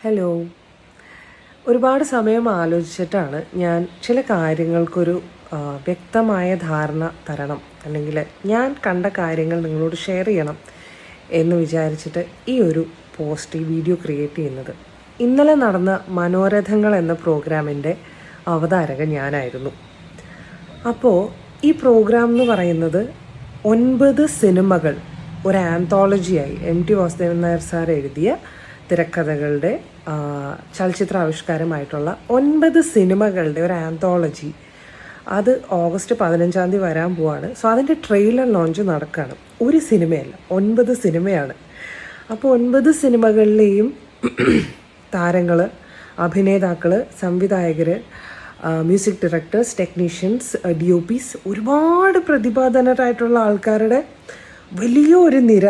Hello ഒരുപാട് സമയം ആലോചിച്ചിട്ടാണ് ഞാൻ ചില കാര്യങ്ങൾക്കൊരു വ്യക്തമായ ധാരണ തരണം. അല്ലെങ്കിൽ ഞാൻ കണ്ട കാര്യങ്ങൾ നിങ്ങളോട് ഷെയർ ചെയ്യണം എന്ന് വിചാരിച്ചിട്ട് ഈ ഒരു പോസ്റ്റ് ഈ വീഡിയോ ക്രിയേറ്റ് ചെയ്യുന്നത്. ഇന്നലെ നടന്ന മനോരഥങ്ങൾ എന്ന പ്രോഗ്രാമിന്റെ അവതാരക ഞാനായിരുന്നു. അപ്പോൾ ഈ പ്രോഗ്രാം എന്ന് പറയുന്നത് ഒൻപത് സിനിമകൾ ഒരു ആന്തോളജിയായി M T Vasudevan Nair sir എഴുതിയ തിരക്കഥകളുടെ ചലച്ചിത്ര ആവിഷ്കാരമായിട്ടുള്ള ഒൻപത് സിനിമകളുടെ ഒരു ആന്തോളജി അത് ഓഗസ്റ്റ് പതിനഞ്ചാം തീയതി വരാൻ പോവാണ്. സോ അതിന്റെ ട്രെയിലർ ലോഞ്ച് നടക്കുകയാണ് ഒരു സിനിമയല്ല ഒൻപത് സിനിമയാണ്. അപ്പോൾ ഒൻപത് സിനിമകളിലെയും താരങ്ങൾ അഭിനേതാക്കൾ സംവിധായകർ music directors technicians D O ഒരുപാട് പ്രതിഭാധനരായിട്ടുള്ള ആൾക്കാരുടെ വലിയൊരു നിര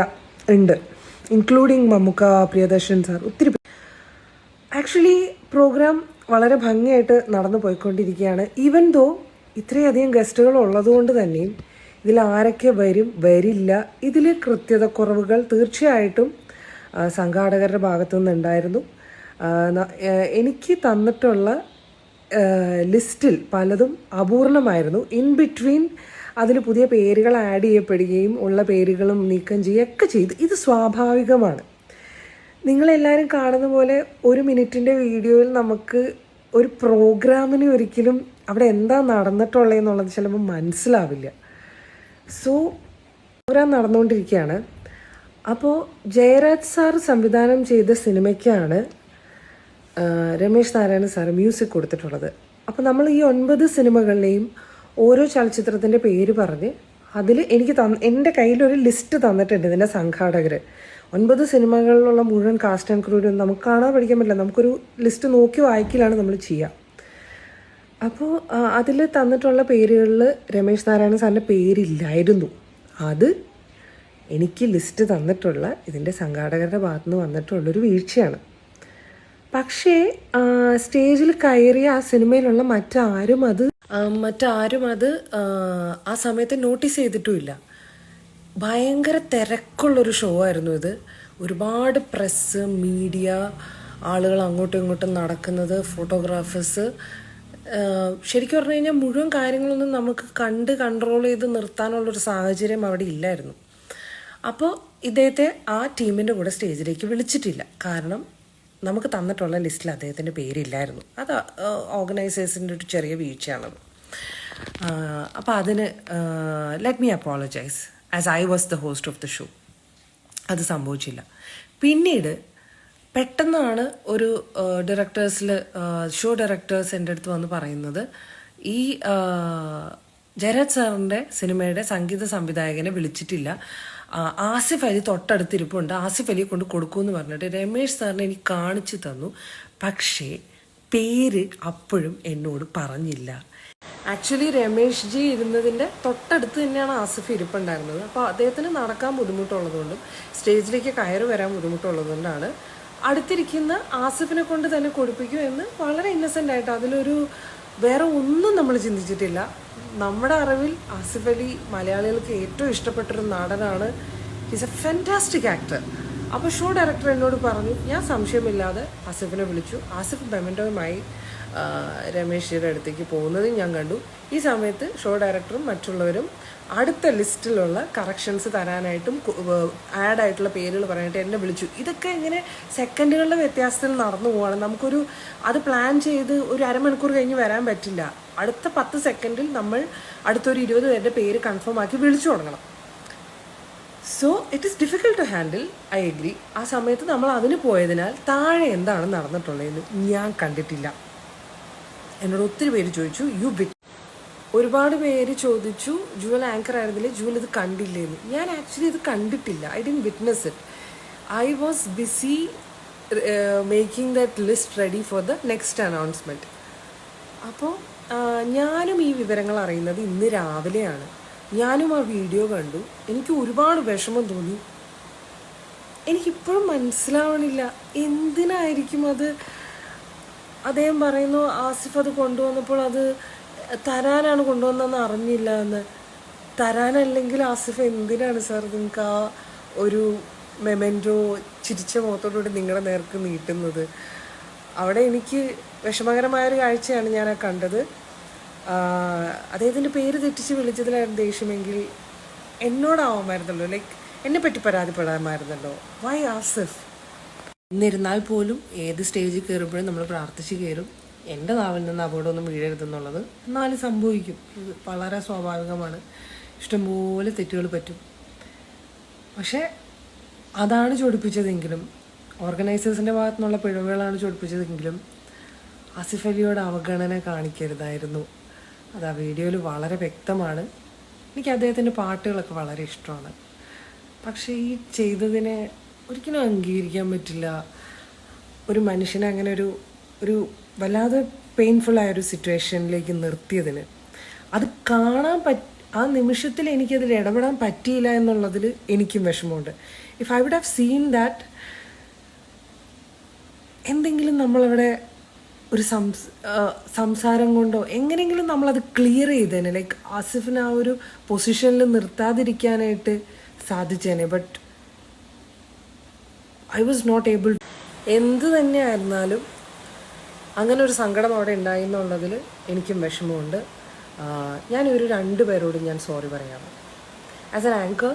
ഉണ്ട്. ഇൻക്ലൂഡിങ് മമ്മുക്ക പ്രിയദർശൻ സാർ ഒത്തിരി ആക്ച്വലി പ്രോഗ്രാം വളരെ ഭംഗിയായിട്ട് നടന്നു പോയിക്കൊണ്ടിരിക്കുകയാണ്. ഈവൻ ദോ ഇത്രയധികം ഗസ്റ്റുകൾ ഉള്ളതുകൊണ്ട് തന്നെയും ഇതിൽ ആരൊക്കെ വരും വരില്ല ഇതിൽ കൃത്യതക്കുറവുകൾ തീർച്ചയായിട്ടും ആ, സംഘാടകരുടെ ഭാഗത്തു നിന്നുണ്ടായിരുന്നു എനിക്ക് തന്നിട്ടുള്ള ലിസ്റ്റിൽ പലതും അപൂർണമായിരുന്നു. ഇൻ ബിറ്റ്വീൻ അതിൽ പുതിയ പേരുകൾ ആഡ് ചെയ്യപ്പെടുകയും ഉള്ള പേരുകളും നീക്കം ചെയ്യുകയൊക്കെ ചെയ്തു. ഇത് സ്വാഭാവികമാണ്. നിങ്ങളെല്ലാവരും കാണുന്ന പോലെ ഒരു മിനിറ്റിന്റെ വീഡിയോയിൽ നമുക്ക് ഒരു പ്രോഗ്രാമിന് ഒരിക്കലും അവിടെ എന്താ നടന്നിട്ടുള്ളതെന്നുള്ളത് ചിലപ്പോൾ മനസ്സിലാവില്ല. സോ പ്രോഗ്രാം നടന്നുകൊണ്ടിരിക്കുകയാണ്. അപ്പോൾ ജയരാജ് സാർ സംവിധാനം ചെയ്ത സിനിമയ്ക്കാണ് രമേശ് നാരായണ സാർ മ്യൂസിക് കൊടുത്തിട്ടുള്ളത്. അപ്പോൾ നമ്മൾ ഈ ഒൻപത് സിനിമകളിലെയും ഓരോ ചലച്ചിത്രത്തിന്റെ പേര് പറഞ്ഞ് അതിൽ എനിക്ക് തന്ന എന്റെ കയ്യിലൊരു ലിസ്റ്റ് തന്നിട്ടുണ്ട് ഇതിന്റെ സംഘാടകർ ഒൻപത് സിനിമകളിലുള്ള മുഴുവൻ കാസ്റ്റ് ആൻഡ് ക്രൂരും നമുക്ക് കാണാൻ പഠിക്കാൻ പറ്റില്ല. നമുക്കൊരു ലിസ്റ്റ് നോക്കി വായിക്കലാണ് നമ്മൾ ചെയ്യുക അപ്പോൾ അതിൽ തന്നിട്ടുള്ള പേരുകളിൽ രമേശ് നാരായണ സാറിന്റെ പേരില്ലായിരുന്നു. അത് എനിക്ക് ലിസ്റ്റ് തന്നിട്ടുള്ള ഇതിന്റെ സംഘാടകരുടെ ഭാഗത്തു നിന്ന് വന്നിട്ടുള്ളൊരു വീഴ്ചയാണ്. പക്ഷേ സ്റ്റേജിൽ കയറിയ ആ സിനിമയിലുള്ള മറ്റാരും അത് മറ്റാരും അത് ആ, സമയത്ത് നോട്ടീസ് ചെയ്തിട്ടുമില്ല. ഭയങ്കര തിരക്കുള്ളൊരു ഷോ ആയിരുന്നു ഇത്. ഒരുപാട് പ്രസ് മീഡിയ ആളുകൾ അങ്ങോട്ടും ഇങ്ങോട്ടും നടക്കുന്നത് ഫോട്ടോഗ്രാഫേഴ്സ് ശരിക്കും പറഞ്ഞു കഴിഞ്ഞാൽ മുഴുവൻ കാര്യങ്ങളൊന്നും നമുക്ക് കണ്ട് കൺട്രോൾ ചെയ്ത് നിർത്താനുള്ളൊരു സാഹചര്യം അവിടെ ഇല്ലായിരുന്നു. അപ്പോൾ ഇദ്ദേഹത്തെ ആ ടീമിന്റെ കൂടെ സ്റ്റേജിലേക്ക് വിളിച്ചിട്ടില്ല. കാരണം നമുക്ക് തന്നിട്ടുള്ള ലിസ്റ്റിൽ അദ്ദേഹത്തിന്റെ പേരില്ലായിരുന്നു. അത് ഓർഗനൈസേഴ്സിന്റെ ഒരു ചെറിയ വീഴ്ചയാണത് അപ്പോൾ അതിന് let me apologise as I was the host of the show അത് സംഭവിച്ചില്ല. പിന്നീട് പെട്ടെന്നാണ് ഒരു ഡയറക്ടേഴ്സിൽ ഷോ ഡയറക്ടേഴ്സ് എന്റെ അടുത്ത് വന്ന് പറയുന്നത് ഈ ജയരാജ് സാറിന്റെ സിനിമയുടെ സംഗീത സംവിധായകനെ വിളിച്ചിട്ടില്ല. ആസിഫ് അലി തൊട്ടടുത്തിരിപ്പുണ്ട് ആസിഫ് അലിയെ കൊണ്ട് കൊടുക്കുമെന്ന് പറഞ്ഞിട്ട് രമേശ് സാറിനെ എനിക്ക് കാണിച്ചു തന്നു. പക്ഷേ പേര് അപ്പോഴും എന്നോട് പറഞ്ഞില്ല. ആക്ച്വലി രമേഷ് ജി ഇരുന്നതിന്റെ തൊട്ടടുത്ത് തന്നെയാണ് ആസിഫ് ഇരിപ്പുണ്ടായിരുന്നത്. അപ്പോൾ അദ്ദേഹത്തിന് നടക്കാൻ ബുദ്ധിമുട്ടുള്ളതുകൊണ്ടും സ്റ്റേജിലേക്ക് കയറി വരാൻ ബുദ്ധിമുട്ടുള്ളതുകൊണ്ടാണ് അടുത്തിരിക്കുന്ന ആസിഫിനെ കൊണ്ട് തന്നെ കൊടുപ്പിക്കൂ എന്ന് വളരെ ഇന്നസെന്റ് ആയിട്ട് അതിലൊരു വേറെ ഒന്നും നമ്മൾ ചിന്തിച്ചിട്ടില്ല. നമ്മുടെ അറിവിൽ ആസിഫ് അലി മലയാളികൾക്ക് ഏറ്റവും ഇഷ്ടപ്പെട്ടൊരു നടനാണ്. ഈസ് എ ഫാന്റാസ്റ്റിക് ആക്ടർ അപ്പോൾ ഷോ ഡയറക്ടർ എന്നോട് പറഞ്ഞു ഞാൻ സംശയമില്ലാതെ ആസിഫിനെ വിളിച്ചു. ആസിഫ് ബെമന്റോയുമായി ആ, രമേശിയുടെ അടുത്തേക്ക് പോകുന്നതും ഞാൻ കണ്ടു. ഈ സമയത്ത് ഷോ ഡയറക്ടറും മറ്റുള്ളവരും അടുത്ത ലിസ്റ്റിലുള്ള കറക്ഷൻസ് തരാനായിട്ടും ആഡ് ആയിട്ടുള്ള പേരുകൾ പറയാനായിട്ട് എന്നെ വിളിച്ചു. ഇതൊക്കെ ഇങ്ങനെ സെക്കൻഡുകളുടെ വ്യത്യാസത്തിൽ നടന്നു പോവാണ്. നമുക്കൊരു അത് പ്ലാൻ ചെയ്ത് ഒരു അരമണിക്കൂർ കഴിഞ്ഞ് വരാൻ പറ്റില്ല. അടുത്ത പത്ത് സെക്കൻഡിൽ നമ്മൾ അടുത്തൊരു ഇരുപത് പേരുടെ പേര് കൺഫേം ആക്കി വിളിച്ചു തുടങ്ങണം. So it is difficult to handle I agree ആ സമയത്ത് നമ്മൾ അതിന് പോയതിനാൽ താഴെ എന്താണ് നടന്നിട്ടുള്ളതെന്ന് ഞാൻ കണ്ടിട്ടില്ല. എന്നോട് ഒത്തിരി പേര് ചോദിച്ചു യു ബിറ്റ് ഒരുപാട് പേര് ചോദിച്ചു ജുവൽ ആങ്കർ ആയിരുന്നില്ലേ? ജുവൽ ഇത് കണ്ടില്ലേന്ന്. ഞാൻ ആക്ച്വലി ഇത് കണ്ടിട്ടില്ല. I didn't witness it I was busy making that list ready for the next announcement അപ്പോൾ ഞാനും ഈ വിവരങ്ങൾ അറിയുന്നത് ഇന്ന് രാവിലെയാണ്. ഞാനും ആ വീഡിയോ കണ്ടു. എനിക്ക് ഒരുപാട് വിഷമം തോന്നി. എനിക്കിപ്പോഴും മനസ്സിലാവണില്ല. എന്തിനായിരിക്കും അത് അദ്ദേഹം പറയുന്നു ആസിഫ് അത് കൊണ്ടുവന്നപ്പോൾ അത് തരാനാണ് കൊണ്ടുവന്നതെന്ന് അറിഞ്ഞില്ല എന്ന്. തരാനല്ലെങ്കിൽ ആസിഫ് എന്തിനാണ് സാർ നിങ്ങൾക്ക് ആ ഒരു മെമെന്റോ ചിരിച്ച മുഖത്തോടുകൂടി നിങ്ങളുടെ നേർക്ക് നീട്ടുന്നത്? അവിടെ എനിക്ക് വിഷമകരമായൊരു കാഴ്ചയാണ് ഞാൻ ആ കണ്ടത്. അദ്ദേഹത്തിന്റെ പേര് തെറ്റിച്ച് വിളിച്ചതിലായിരുന്നു ദേഷ്യമെങ്കിൽ എന്നോടാവുമായിരുന്നല്ലോ ലൈക്ക് എന്നെ പറ്റി പരാതിപ്പെടാമായിരുന്നല്ലോ. വൈ ആസിഫ്? എന്നിരുന്നാൽ പോലും ഏത് സ്റ്റേജിൽ കയറുമ്പോഴും നമ്മൾ പ്രാർത്ഥിച്ച് കയറും. എന്റെ നാവിൽ നിന്ന് അപകടമൊന്നും വീഴരുതെന്നുള്ളത് എന്നാലും സംഭവിക്കും. ഇത് വളരെ സ്വാഭാവികമാണ്. ഇഷ്ടംപോലെ തെറ്റുകൾ പറ്റും. പക്ഷേ അതാണ് ചൊടിപ്പിച്ചതെങ്കിലും ഓർഗനൈസേഴ്സിന്റെ ഭാഗത്തു നിന്നുള്ള പിഴവുകളാണ് ചൊടിപ്പിച്ചതെങ്കിലും ആസിഫ് അലിയോട് അവഗണന കാണിക്കരുതായിരുന്നു. അത് ആ വീഡിയോയിൽ വളരെ വ്യക്തമാണ്. എനിക്ക് അദ്ദേഹത്തിന്റെ പാട്ടുകളൊക്കെ വളരെ ഇഷ്ടമാണ്. പക്ഷേ ഈ ചെയ്തതിനെ ഒരിക്കലും അംഗീകരിക്കാൻ പറ്റില്ല. ഒരു മനുഷ്യനെ അങ്ങനെ ഒരു ഒരു വല്ലാതെ പെയിൻഫുള്ളായ ഒരു സിറ്റുവേഷനിലേക്ക് നിർത്തിയതിന്. അത് കാണാൻ പറ്റ ആ നിമിഷത്തിൽ എനിക്കതിൽ ഇടപെടാൻ പറ്റിയില്ല എന്നുള്ളതിൽ എനിക്കും വിഷമമുണ്ട്. If I would have seen that എന്തെങ്കിലും നമ്മളവിടെ ഒരു സംസ് സംസാരം കൊണ്ടോ എങ്ങനെയെങ്കിലും നമ്മളത് ക്ലിയർ ചെയ്തേനെ. ലൈക്ക് ആസിഫിന് ആ ഒരു പൊസിഷനിൽ നിർത്താതിരിക്കാനായിട്ട് സാധിച്ചേനെ. But I was not able എന്ത് തന്നെയായിരുന്നാലും അങ്ങനെ ഒരു സങ്കടം അവിടെ ഉണ്ടായി എന്നുള്ളതിൽ എനിക്കും വിഷമമുണ്ട്. ഞാൻ ഒരു രണ്ട് പേരോടും ഞാൻ സോറി പറയാം as an anchor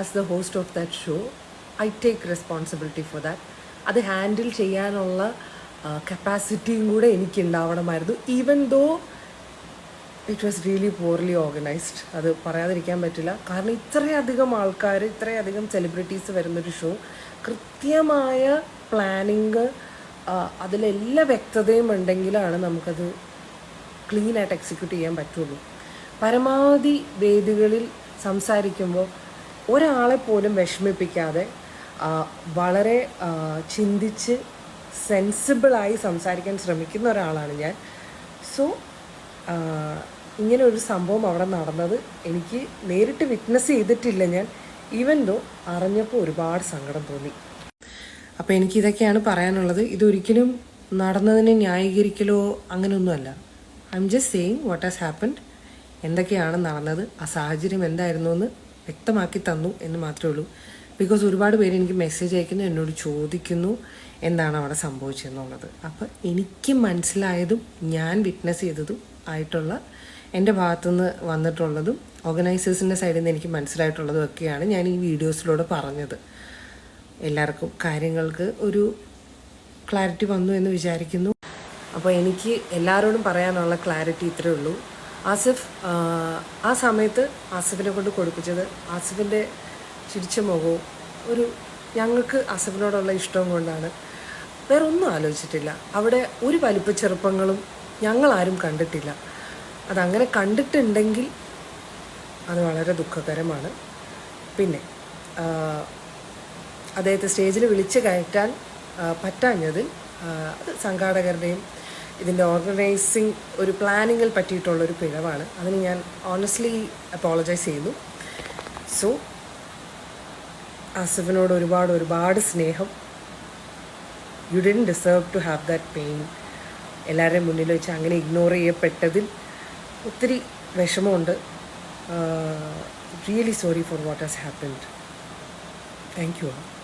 as the host of that show I take responsibility for that അത് ഹാൻഡിൽ ചെയ്യാനുള്ള കപ്പാസിറ്റിയും കൂടെ എനിക്ക് ഉണ്ടാവണമായിരുന്നു. Even though it was really poorly organised അത് പറയാതിരിക്കാൻ പറ്റില്ല. കാരണം ഇത്രയധികം ആൾക്കാർ ഇത്രയധികം സെലിബ്രിറ്റീസ് വരുന്നൊരു ഷോ കൃത്യമായ പ്ലാനിങ് അതിലെല്ലാ വ്യക്തതയും ഉണ്ടെങ്കിലാണ് നമുക്കത് ക്ലീൻ ആയിട്ട് എക്സിക്യൂട്ട് ചെയ്യാൻ പറ്റുള്ളൂ. പരമാവധി വേദികളിൽ സംസാരിക്കുമ്പോൾ ഒരാളെ പോലും വിഷമിപ്പിക്കാതെ വളരെ ചിന്തിച്ച് സെൻസിബിളായി സംസാരിക്കാൻ ശ്രമിക്കുന്ന ഒരാളാണ് ഞാൻ. സോ ഇങ്ങനെ ഒരു സംഭവം അവിടെ നടന്നത് എനിക്ക് നേരിട്ട് വിറ്റ്നസ് ചെയ്തിട്ടില്ല ഞാൻ. ഈവൻ ദോ അറിഞ്ഞപ്പോൾ ഒരുപാട് സങ്കടം തോന്നി. അപ്പോൾ എനിക്ക് ഇതൊക്കെയാണ് പറയാനുള്ളത്. ഇതൊരിക്കലും നടന്നതിനെ ന്യായീകരിക്കലോ അങ്ങനെയൊന്നുമല്ല. I am just saying what has happened എന്തൊക്കെയാണ് നടന്നത്? ആ സാഹചര്യം എന്തായിരുന്നു എന്ന് വ്യക്തമാക്കി തന്നു എന്ന് മാത്രമേ ഉള്ളൂ. ബിക്കോസ് ഒരുപാട് പേര് എനിക്ക് മെസ്സേജ് അയക്കുന്നു എന്നോട് ചോദിക്കുന്നു എന്താണ് അവിടെ സംഭവിച്ചതെന്നുള്ളത് അപ്പോൾ എനിക്ക് മനസ്സിലായതും ഞാൻ വിറ്റ്നസ് ചെയ്തതും ആയിട്ടുള്ള എന്റെ ഭാഗത്തുനിന്ന് വന്നിട്ടുള്ളതും ഓർഗനൈസേഴ്സിന്റെ സൈഡിൽ നിന്ന് എനിക്ക് മനസ്സിലായിട്ടുള്ളതും ഒക്കെയാണ് ഞാൻ ഈ വീഡിയോസിലൂടെ പറഞ്ഞത്. എല്ലാവർക്കും കാര്യങ്ങൾക്ക് ഒരു ക്ലാരിറ്റി വന്നു എന്ന് വിചാരിക്കുന്നു. അപ്പോൾ എനിക്ക് എല്ലാവരോടും പറയാനുള്ള ക്ലാരിറ്റി ഇത്രയേ ഉള്ളൂ. ആസിഫ് ആ, സമയത്ത് ആസിഫിനെ കൊണ്ട് കൊടുപ്പിച്ചത് ആസിഫിന്റെ ചിരിച്ച മുഖവും ഒരു ഞങ്ങൾക്ക് അസഫിനോടുള്ള ഇഷ്ടവും കൊണ്ടാണ്. വേറെ ഒന്നും ആലോചിച്ചിട്ടില്ല. അവിടെ ഒരു വലിപ്പ ചെറുപ്പങ്ങളും ഞങ്ങളാരും കണ്ടിട്ടില്ല. അതങ്ങനെ കണ്ടിട്ടുണ്ടെങ്കിൽ അത് വളരെ ദുഃഖകരമാണ്. പിന്നെ അദ്ദേഹത്തെ സ്റ്റേജിൽ വിളിച്ച് കയറ്റാൻ പറ്റാഞ്ഞതിൽ അത് സംഘാടകരുടെയും ഇതിന്റെ ഓർഗനൈസിങ് ഒരു പ്ലാനിങ്ങിൽ പറ്റിയിട്ടുള്ളൊരു പിഴവാണ്. അതിന് ഞാൻ ഓണസ്റ്റ്ലി അപ്പോളജൈസ് ചെയ്യുന്നു. സോ ആസിഫിനോട് ഒരുപാട് ഒരുപാട് സ്നേഹം. You didn't deserve to have that pain എല്ലാവരുടെയും മുന്നിൽ വെച്ച് അങ്ങനെ ഇഗ്നോർ ചെയ്യപ്പെട്ടതിൽ ഒത്തിരി വിഷമമുണ്ട്. Really sorry for what has happened thank you